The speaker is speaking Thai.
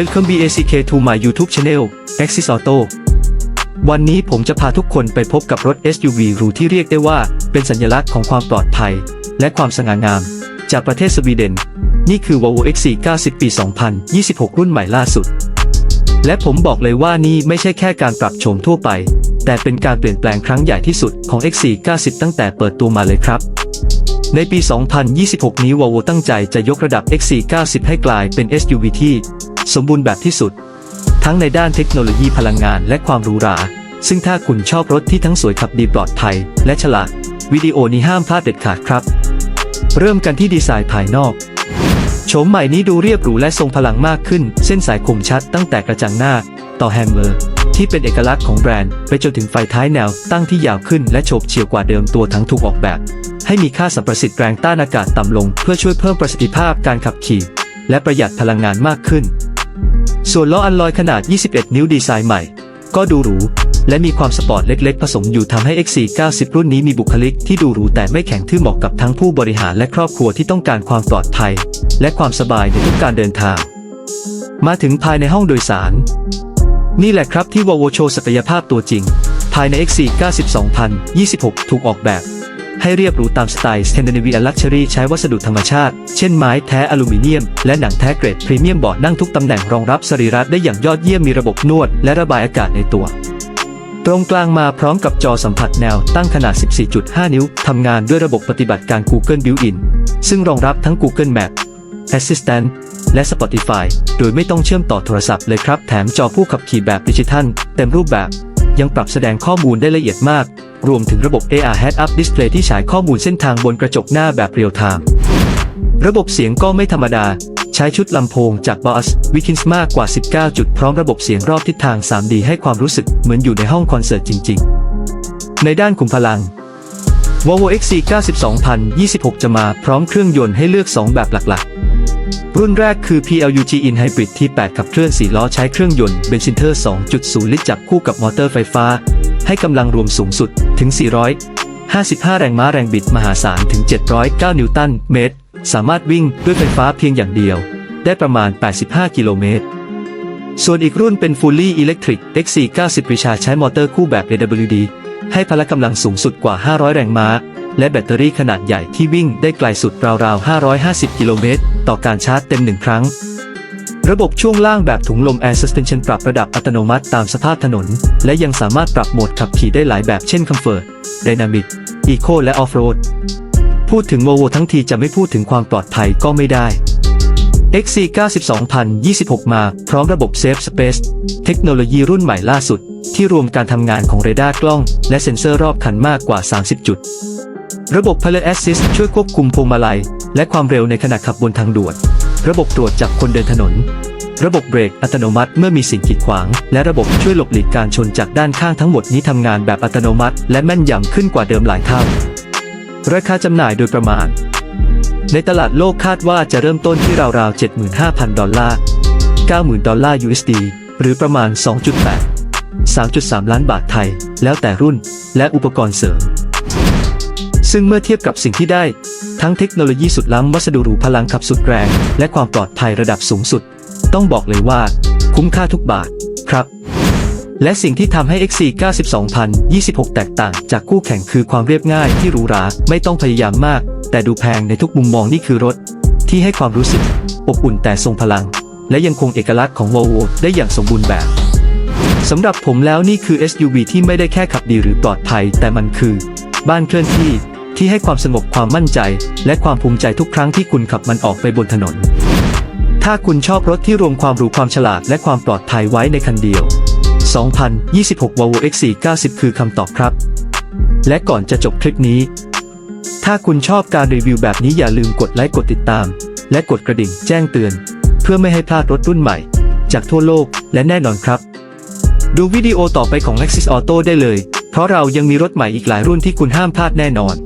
Welcome BACK to my YouTube channel Axis Auto วันนี้ผมจะพาทุกคนไปพบกับรถ SUV หรูที่เรียกได้ว่าเป็นสัญลักษณ์ของความปลอดภัย และความสง่างาม จากประเทศสวีเดน นี่คือ Volvo XC90 ปี 2026 รุ่นใหม่ล่าสุด และผมบอกเลยว่านี่ไม่ใช่แค่การปรับโฉมทั่วไป แต่เป็นการเปลี่ยนแปลงครั้งใหญ่ที่สุดของ XC90 ตั้งแต่เปิดตัวมาเลยครับในปี 2026 นี้ Volvo ตั้งใจจะยกระดับ XC90 ให้กลายเป็น SUV ที่ สมบูรณ์แบบที่สุด ทั้งในด้านเทคโนโลยีพลังงานและความหรูหรา ซึ่งถ้าคุณชอบรถที่ทั้งสวยขับดีปลอดภัย และฉลาด วิดีโอนี้ห้ามพลาดเด็ดขาดครับ เริ่มกันที่ดีไซน์ภายนอกโฉมใหม่นี้ดูเรียบหรูและทรงพลังมากขึ้น เส้นสายคมชัดตั้งแต่กระจังหน้า ต่อแฮมเมอร์ ที่เป็นเอกลักษณ์ของแบรนด์ ไปจนถึงไฟท้ายแนวตั้งที่ยาวขึ้นและโฉบเฉี่ยวกว่าเดิมตัวทั้งถูกออกแบบ ให้มีค่าสัมประสิทธิ์แรงต้านอากาศต่ำลง เพื่อช่วยเพิ่มประสิทธิภาพการขับขี่ และประหยัดพลังงานมากขึ้น ส่วนล้ออัลลอยขนาด 21 นิ้วดีไซน์ใหม่ ก็ดูหรู และมีความสปอร์ตเล็กๆ ผสมอยู่ทำให้ XC90 รุ่นนี้มีบุคลิกที่ดูหรูแต่ไม่แข็งทื่อเหมาะกับทั้งผู้บริหารและครอบครัวที่ต้องการความปลอดภัย และความสบายในทุกการเดินทาง มาถึงภายในห้องโดยสาร นี่แหละครับที่ Volvo โชว์ศักยภาพตัวจริง ภายใน XC90 2026 ถูกออกแบบ ให้เรียบหรูตามสไตล์ Scandinavian Luxury ใช้วัสดุธรรมชาติ เช่นไม้แท้อลูมิเนียม และหนังแท้เกรดพรีเมียมเบาะนั่งทุกตำแหน่งรองรับสรีระได้อย่างยอดเยี่ยมมีระบบนวด และระบายอากาศในตัว ตรงกลางมาพร้อมกับจอสัมผัสแนวตั้งขนาด 14.5 นิ้วทำงานด้วยระบบปฏิบัติการ Google Built-in ซึ่งรองรับทั้ง Google Map Assistant และ Spotify โดยไม่ต้องเชื่อมต่อโทรศัพท์เลยครับ แถมจอผู้ขับขี่แบบดิจิทัล เต็มรูปแบบ ยังปรับแสดงข้อมูลได้ละเอียดมาก รวมถึงระบบ AR Head-Up Display ที่ฉายข้อมูลเส้นทางบนกระจกหน้าแบบเรียลไทม์ระบบเสียงก็ไม่ธรรมดา ใช้ชุดลำโพงจาก Boss Wilkins มากกว่า 19 จุดพร้อมระบบเสียงรอบทิศทาง 3D ให้ความรู้สึกเหมือนอยู่ในห้องคอนเสิร์ตจริง ๆ ในด้านขุมพลัง Volvo XC90 2026 จะมาพร้อมเครื่องยนต์ให้เลือก 2 แบบหลัก ๆ รุ่นแรกคือ PLUG In Hybrid T8 ขับเคลื่อน 4 ล้อใช้เครื่องยนต์เบนซินเทอร์ 2.0 ลิตรจับคู่กับมอเตอร์ไฟฟ้า ให้กำลังรวมสูงสุดถึง 455 แรงม้าแรงบิดมหาศาลถึง 709 นิวตันเมตร สามารถวิ่งด้วยไฟฟ้าเพียงอย่างเดียว ได้ประมาณ 85 กิโลเมตร ส่วนอีกรุ่นเป็น Fully Electric XC90 ริชาใช้มอเตอร์คู่แบบ AWD ให้พละกำลังสูงสุดกว่า 500 แรงม้า และแบตเตอรี่ขนาดใหญ่ที่วิ่งได้ไกลสุดราวๆ 550 กิโลเมตร ต่อการชาร์จเต็มหนึ่งครั้ง ระบบช่วงล่างแบบถุงลม Air Suspension ปรับระดับอัตโนมัติตามสภาพถนน และยังสามารถปรับโหมดขับขี่ได้หลายแบบเช่น Comfort Dynamic Eco และ Off-road พูดถึง Volvo ทั้งทีจะไม่พูดถึงความปลอดภัยก็ไม่ได้ XC9 2026 มาพร้อมระบบ Safe Space เทคโนโลยีรุ่นใหม่ล่าสุด ที่รวมการทำงานของเรดาร์กล้อง และเซ็นเซอร์รอบคันมากกว่า 30 จุด ระบบ Pilot Assist ช่วยควบคุมพวงมาลัย และความเร็วในขณะขับบนทางด่วน ระบบตรวจจับคนเดินถนน ระบบเบรกอัตโนมัติเมื่อมีสิ่งกีดขวาง และระบบช่วยหลบหลีกการชนจากด้านข้างทั้งหมดนี้ทำงานแบบอัตโนมัติ และแม่นยำขึ้นกว่าเดิมหลายเท่า ราคาจำหน่ายโดยประมาณ ในตลาดโลกคาดว่าจะเริ่มต้นที่ราวๆ75,000 ดอลลาร์ 90,000 ดอลลาร์ USD หรือประมาณ 2.8 3.3 ล้านบาทไทย แล้วแต่รุ่นและอุปกรณ์เสริม ซึ่งเมื่อเทียบกับสิ่งที่ได้ ทั้งเทคโนโลยีสุดล้ำวัสดุหรูพลังขับสุดแรง และความปลอดภัยระดับสูงสุด ต้องบอกเลยว่า คุ้มค่าทุกบาทครับ และสิ่งที่ทำให้ XC90 2026 แตกต่างจากคู่แข่งคือความเรียบง่ายที่หรูหราไม่ต้องพยายามมาก แต่ดูแพงในทุกมุมมองนี่คือรถ ที่ให้ความรู้สึกอบอุ่นแต่ทรงพลัง และยังคงเอกลักษณ์ของ Volvo ได้อย่างสมบูรณ์แบบสำหรับผมแล้วนี่คือ SUV ที่ไม่ได้แค่ขับดีหรือปลอดภัย แต่มันคือ บ้านเคลื่อนที่ ที่ให้ความสงบความมั่นใจ และความภูมิใจทุกครั้งที่คุณขับมันออกไปบนถนน ถ้าคุณชอบรถที่รวมความหรูความฉลาดและความปลอดภัยไว้ในคันเดียว 2026 Volvo XC90 คือคำตอบครับ และก่อนจะจบคลิปนี้ ถ้าคุณชอบการรีวิวแบบนี้อย่าลืมกดไลค์กดติดตาม และกดกระดิ่งแจ้งเตือน เพื่อไม่ให้พลาดรถรุ่นใหม่ จากทั่วโลกและแน่นอนครับ ดูวิดีโอต่อไปของ Lexus Auto ได้เลย เพราะเรายังมีรถใหม่อีกหลายรุ่นที่คุณห้ามพลาดแน่นอน